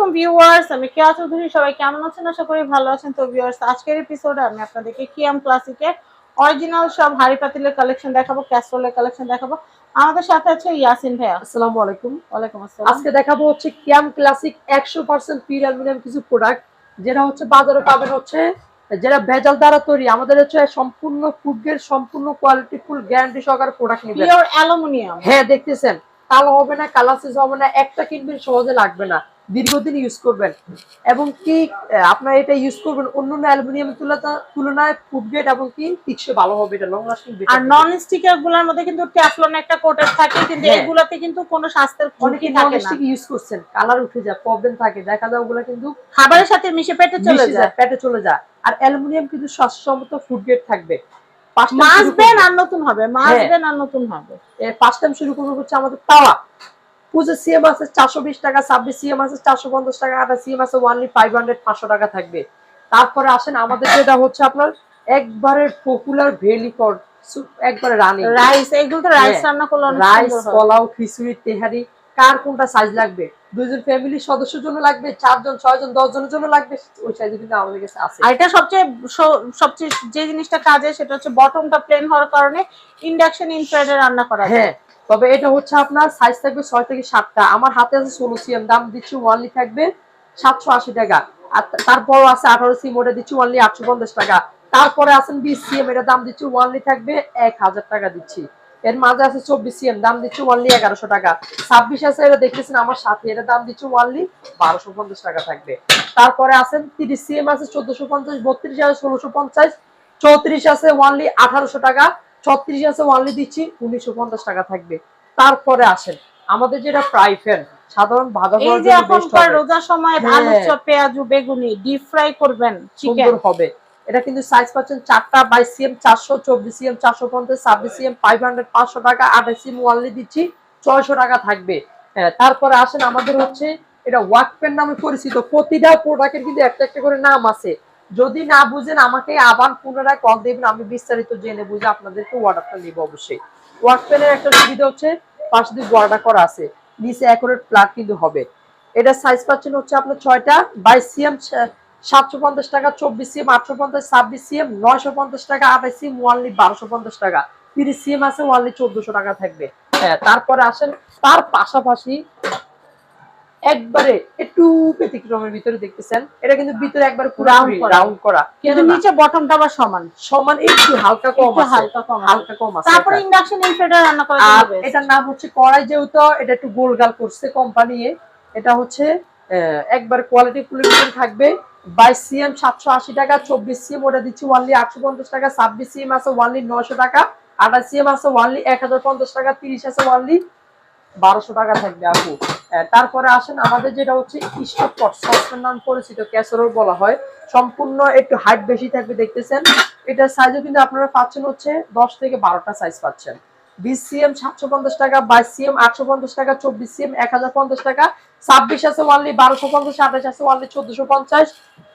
আলাইকুম ভিউয়ার্স আমি কেয়া চৌধুরী সবাই কেমন আছেন? আশা করি ভালো আছেন। তো ভিউয়ার্স আজকের এপিসোডে আমি আপনাদেরকে কিয়াম ক্লাসিকের অরিজিনাল সব হাড়ি পাতিলের কালেকশন দেখাবো ক্যাস্ট্রোলের কালেকশন দেখাবো। আমাদের সাথে আছে ইয়াসিন ভাইয়া। আসসালামু আলাইকুম। ওয়ালাইকুম আসসালাম। আজকে দেখাবো হচ্ছে কিয়াম ক্লাসিক একশো পার্সেন্ট পির অ্যালুমিনিয়াম কিছু প্রোডাক্ট যেটা হচ্ছে বাজারে পাবেন হচ্ছে যেটা ভেজাল দ্বারা তৈরি। আমাদের হচ্ছে সম্পূর্ণ ফুডের সম্পূর্ণ কোয়ালিটি ফুল গ্যারান্টি সহকারে প্রোডাক্ট নেবেন। পিওর অ্যালুমিনিয়াম হ্যাঁ দেখতেছেন। কালো হবে না কালার হবে না একটা কিনবেন সহজে লাগবে না। দীর্ঘদিন ইউজ করবেন। এবং কি আপনারা এটা ইউজ করবেন অন্য অ্যালুমিনিয়াম তুলনায় ফুড গ্রেড এবং কি টিকসই ভালো হবে এটা লং লাস্টিং আর নন স্টিকারগুলোর মধ্যে কিন্তু ট্যাফলন একটা কোটেড থাকে কিন্তু হ্যাঁ। এগুলাতে কিন্তু কোনো স্বাস্থ্যের ঝুঁকি থাকে না। স্টিক ইউজ করছেন কালার উঠে যায় প্রবলেম থাকে দেখা যায় ওগুলা কিন্তু খাবারের সাথে মিশে পেটে চলে যায় পেটে চলে যায়। আর অ্যালুমিনিয়াম কিন্তু স্বাস্থ্যসম্মত ফুড গ্রেড থাকবে। মাসবেন করব। আর নতুন হবে হ্যাঁ। মাসবেন আর নতুন হবে। ফার্স্ট টাইম শুরু করব হচ্ছে আমাদের তাওয়া পুজো সিএম আছে চারশো বিশ টাকা ছাব্বিশ সিএম আছে চারশো পঞ্চাশ টাকা আটা সিএম আছে ওয়ানলি ফাইভ হান্ড্রেড পাঁচশো টাকা থাকবে। তারপরে আসেন আমাদের যেটা হচ্ছে আপনার একবারে পপুলার ভেলি কর একবারে রানি। রাইস এগুলো তো রাইস হ্যাঁ। রান্না করলে রাইস পোলাও খিচুড়ি তেহারি কার কোনটা সাইজ লাগবে? দুইজন ফ্যামিলির সদস্যের জন্য লাগবে চারজন ছয়জন দশ জনের জন্য লাগবে ওই সাইজে কিন্তু আমাদের কাছে আছে। আর এটা সবচেয়ে সবচেয়ে যে জিনিসটা কাজে সেটা হচ্ছে বটমটা প্লেন হওয়ার কারণে ইন্ডাকশন ইনফ্রারেডে রান্না করা হ্যাঁ তবে এটা হচ্ছে আপনার সাইজ থাকবে ছয় থেকে সাতটা। আমার হাতে আছে ষোলো সিএম, দাম দিচ্ছি ওয়ানলি থাকবে সাতশো আশি টাকা। আর তারপরও আছে আঠারো সিএম, ওটা দিচ্ছি ওয়ানলি আটশো পঞ্চাশ টাকা। তারপরে আছেন বিশ সিএম, এটা দাম দিচ্ছি ওয়ানলি থাকবে এক হাজার টাকা দিচ্ছি। এর মাঝে আছে চব্বিশ সিএম, দাম দিচ্ছি ওয়ানলি এগারোশো টাকা। ছাব্বিশ আছে, এটা দেখতেছেন আমার সাথে, এটা দাম দিচ্ছি ওয়ানলি বারোশো পঞ্চাশ টাকা থাকবে। তারপরে আছেন তিরিশ সিএম আছে চোদ্দশো পঞ্চাশ, বত্রিশ আছে ষোলোশো পঞ্চাশ, চৌত্রিশ আছে ওয়ানলি আঠারোশো টাকা। ছত্রিশ আছে ওয়ানলি দিচ্ছি উনিশশো পঞ্চাশ টাকা থাকবে। তারপরে আসেন আমাদের যেটা ফ্রাই প্যান সাধারণ ভাজা এই যে এখনকার রোজার সময় হ্যাঁ। আলু চপ পেঁয়াজু বেগুনি ডিপ ফ্রাই করবেন সুন্দর হবে। এটা কিন্তু সাইজ পাচ্ছেন চারটা বাইশ সিএম চারশো চব্বিশ সিএম চারশো পঞ্চাশ ছাব্বিশ সিএম ফাইভ হান্ড্রেড পাঁচশো টাকা আঠাশ সিএম ওয়ানলি দিচ্ছি ছয়শো টাকা থাকবে। হ্যাঁ, তারপরে আসেন আমাদের হচ্ছে এটা ওয়ার্ক পেন নামে পরিচিত প্রতিটা প্রোডাক্টের কিন্তু একটা একটা করে নাম আছে। যদি না বুঝেন, আমাকে আবার পুনরায় কল দেবেন, আমি বিস্তারিত জেনে বুঝে আপনাদেরকে অর্ডারটা নিব অবশ্যই। ওয়ার্কপেনের একটা সুবিধা হচ্ছে, পাশে দিয়ে বর্ডার করা আছে, নিচে অ্যাকুরেট প্লাগ কিন্তু হবে। এটা সাইজ পাচ্ছেন হচ্ছে আপনার ছয়টা বাইশ সিএম সাতশো পঞ্চাশ টাকা, চব্বিশ সিএম আটশো পঞ্চাশ, ছাব্বিশ সিএম নয়শো পঞ্চাশ টাকা, আঠাশ সিএম ওয়ানলি বারোশো পঞ্চাশ টাকা। তিরিশ সিএম আছে ওয়ানলি চোদ্দশো টাকা থাকবে। হ্যাঁ তারপরে আসেন, তার পাশাপাশি একবারে একটু ব্যতিক্রমের ভিতরে দেখতেছেন এটা কিন্তু ভিতরে একবারে রাউন্ড করা। কিন্তু নিচে বটমটা আবার সমান। সমান একটু হালকা কম আছে হালকা কম হালকা কম আছে তারপরে। ইন্ডাকশন রান্না করা যাবে এটার নাম হচ্ছে কড়াই যেহেতু এটা একটু গোলগাল করছে কোম্পানি এটা হচ্ছে একবার কোয়ালিটি ফুলের ভিতরে থাকবে। বাইশ সিএম সাতশো আশি টাকা চব্বিশ সিএম ওটা দিচ্ছি ওয়ানলি আটশো পঞ্চাশ টাকা ছাব্বিশ সিএম আছে ওয়ানলি নয়শো টাকা আঠাশ সিএম আছে ওয়ানলি এক হাজার পঞ্চাশ টাকা তিরিশ আছে ওয়ানলি বারোশো টাকা থাকবে আপু। তারপরে আসেন আমাদের যেটা হচ্ছে স্টপ পট সসপেন নাম পরিচিত, ক্যাসেরোল বলা হয়। সম্পূর্ণ একটু হাইট বেশি থাকবে দেখতেছেন। এটার সাইজও কিন্তু আপনারা পাচ্ছেন হচ্ছে দশ থেকে বারোটা সাইজ পাচ্ছেন। বিশ সিএম সাতশো পঞ্চাশ টাকা বাইশ সিএম আটশো পঞ্চাশ টাকা, চব্বিশ সিএম এক হাজার পঞ্চাশ টাকা, ছাব্বিশ আছে ওয়ানলি বারোশো পঞ্চাশ, আঠাশ আছে ওয়ানলি চোদ্দশো পঞ্চাশ,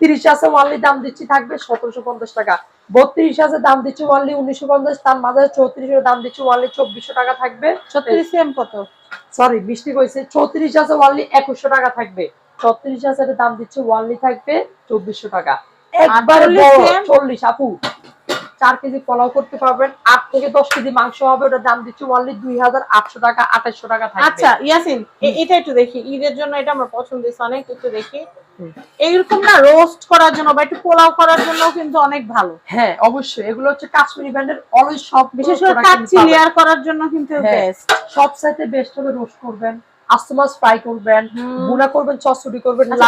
তিরিশ আছে ওয়ানলি দাম দিচ্ছি থাকবে সতেরোশো পঞ্চাশ টাকা। বত্রিশ আছে দাম দিচ্ছি ওয়ানলি উনিশশো পঞ্চাশ, তার মাঝে চৌত্রিশের দাম দিচ্ছি ওয়ানলি চব্বিশশো টাকা থাকবে। ছত্রিশ সিএম কত? সরি বৃষ্টি কইছে চৌত্রিশ আছে ওয়ানলি একুশশো টাকা থাকবে। ছত্রিশ আছে দাম দিচ্ছে ওয়ানলি থাকবে চব্বিশশো টাকা। একবার চল্লিশ আপু। চার কেজি পোলাও করতে পারবেন আট থেকে দশ কেজি মাংস হবে ওটা দাম দিচ্ছে ওয়ানলি দুই হাজার আটশো টাকা আঠাশশো টাকা আচ্ছা ইয়াসিন এটা একটু দেখি ঈদের জন্য এটা আমার পছন্দ হয়েছে অনেক একটু দেখি। এইরকম না রোস্ট করার জন্য বা একটু পোলাও করার জন্য কিন্তু অনেক ভালো। হ্যাঁ অবশ্যই। এগুলো হচ্ছে কাশ্মীরি ব্র্যান্ডের অলওয়েজ সব বিশেষ করে কাচ্চি লেয়ার করার জন্য কিন্তু হ্যাঁ। বেস্ট সব সাইতে বেস্ট হবে রোস্ট করবেন। মাছ ফ্রাই করবেন। বুনা করবেন চচ্চড়ি করবেন আচ্ছা?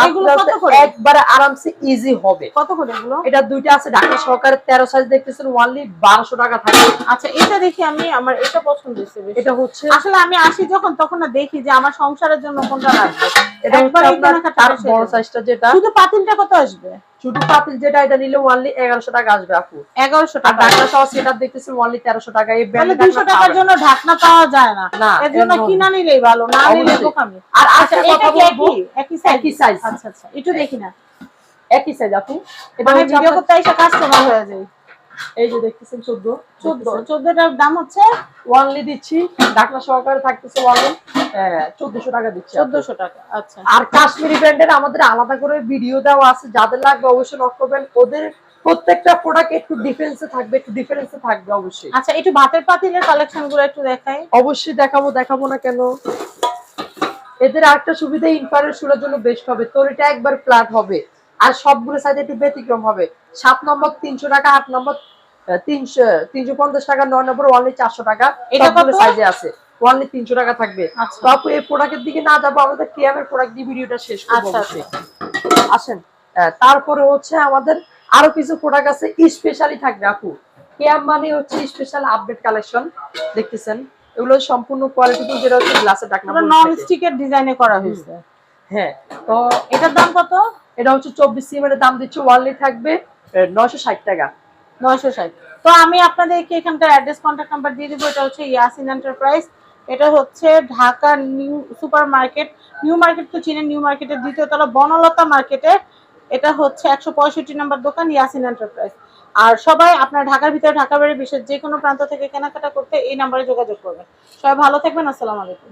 একবারে আরামসে ইজি হবে। কত করে এগুলো? এটা দুইটা আছে ঢাকা সহকারে তেরো সাইজ দেখতেছেন ওয়ানলি বারোশো টাকা থাকে। আচ্ছা এটা দেখি আমি আমার এটা পছন্দ হয়েছে এটা হচ্ছে আসলে আমি আসি যখন তখন না দেখি যে আমার সংসারের জন্য কোনটা লাগবে। এটা একবারে তার বড় সাইজটা যেটা শুধু পাতিলটা কত আসবে? ছোট পাতিল যেটা এটা নিলে অনলি এগারোশো টাকা আসবে আপু। এগারোশো টাকা। ঢাকনা সহ সেটা দেখতেছি অনলি তেরোশো টাকা। এই ব্র্যান্ডের টাকার জন্য ঢাকনা পাওয়া যায় না। না এর জন্য কিনা নিলেই ভালো না নিলে। বোকামি। আর আচ্ছা আচ্ছা কথা বলব? একই? সাইজ একই সাইজ আচ্ছা আচ্ছা একটু দেখি না। একই সাইজ আপু। এটা মানে ভিডিও করতে এসে কাস্টমার হয়ে যায় এই যে দেখতেছেন চোদ্দ। চোদ্দ চোদ্দটার দাম হচ্ছে ওয়ানলি দিচ্ছি। ঢাকনা সহকারে থাকতেছে ওয়ানলি। চোদ্দশো টাকা দিচ্ছি চোদ্দশো টাকা আচ্ছা। আর কাশ্মীরি ব্র্যান্ডের আমাদের আলাদা করে ভিডিও দেওয়া আছে। যাদের লাগবে অবশ্যই নক করবেন। ওদের প্রত্যেকটা প্রোডাক্ট একটু ডিফারেন্সে থাকবে একটু ডিফারেন্সে থাকবে অবশ্যই। আচ্ছা একটু ভাতের পাতিলের কালেকশনগুলো একটু দেখাই। অবশ্যই দেখাবো দেখাবো না কেন? এদের আরেকটা সুবিধা ইনফ্রারেড চুলার জন্য বেস্ট হবে। তরিটা একবার ফ্ল্যাট হবে। আর সবগুলো সাইজ একটু ব্যতিক্রম হবে। সাত নম্বর তিনশো টাকা আট নম্বর তিনশো তিনশো পঞ্চাশ টাকা নয় নম্বর অনলি চারশো টাকা। এটা সবগুলো সাইজে আছে। অনলি তিনশো টাকা থাকবে। আচ্ছা। এই প্রোডাক্টের দিকে না যাব আমাদের কেয়ামের প্রোডাক্ট দিয়ে ভিডিওটা শেষ করব আচ্ছা, আসেন। তারপরে হচ্ছে আমাদের আরও কিছু প্রোডাক্ট আছে স্পেশালি থাকবে আপু। কেয়াম মানে হচ্ছে স্পেশাল আপডেট কালেকশন দেখতেছেন? এগুলো সম্পূর্ণ কোয়ালিটি যেটা হচ্ছে পুরো বলে নন স্টিকের ডিজাইনে করা হয়েছে। হ্যাঁ তো এটার দাম কত? এটা হচ্ছে চব্বিশ সিমের দাম দিচ্ছে ওয়ানলি থাকবে নয়শো ষাট টাকা। নয়শো ষাট। তো আমি আপনাদেরকে এখানকার অ্যাড্রেস কন্ট্যাক্ট নাম্বার দিয়ে দেবো, এটা হচ্ছে ইয়াসিন এন্টারপ্রাইজ এটা হচ্ছে Dhaka new super market new market তো চিনেন, নিউ মার্কেটের দ্বিতীয় তলা বনলতা মার্কেটে এটা হচ্ছে একশো পঁয়ষট্টি নম্বর দোকান ইয়াসিন এন্টারপ্রাইজ আর সবাই আপনার ঢাকার ভিতরে, ঢাকা বাইরে বিশ্বের যে কোনো প্রান্ত থেকে কেনাকাটা করতে এই নাম্বারে যোগাযোগ করবেন। সবাই ভালো থাকবেন, আসসালামু আলাইকুম।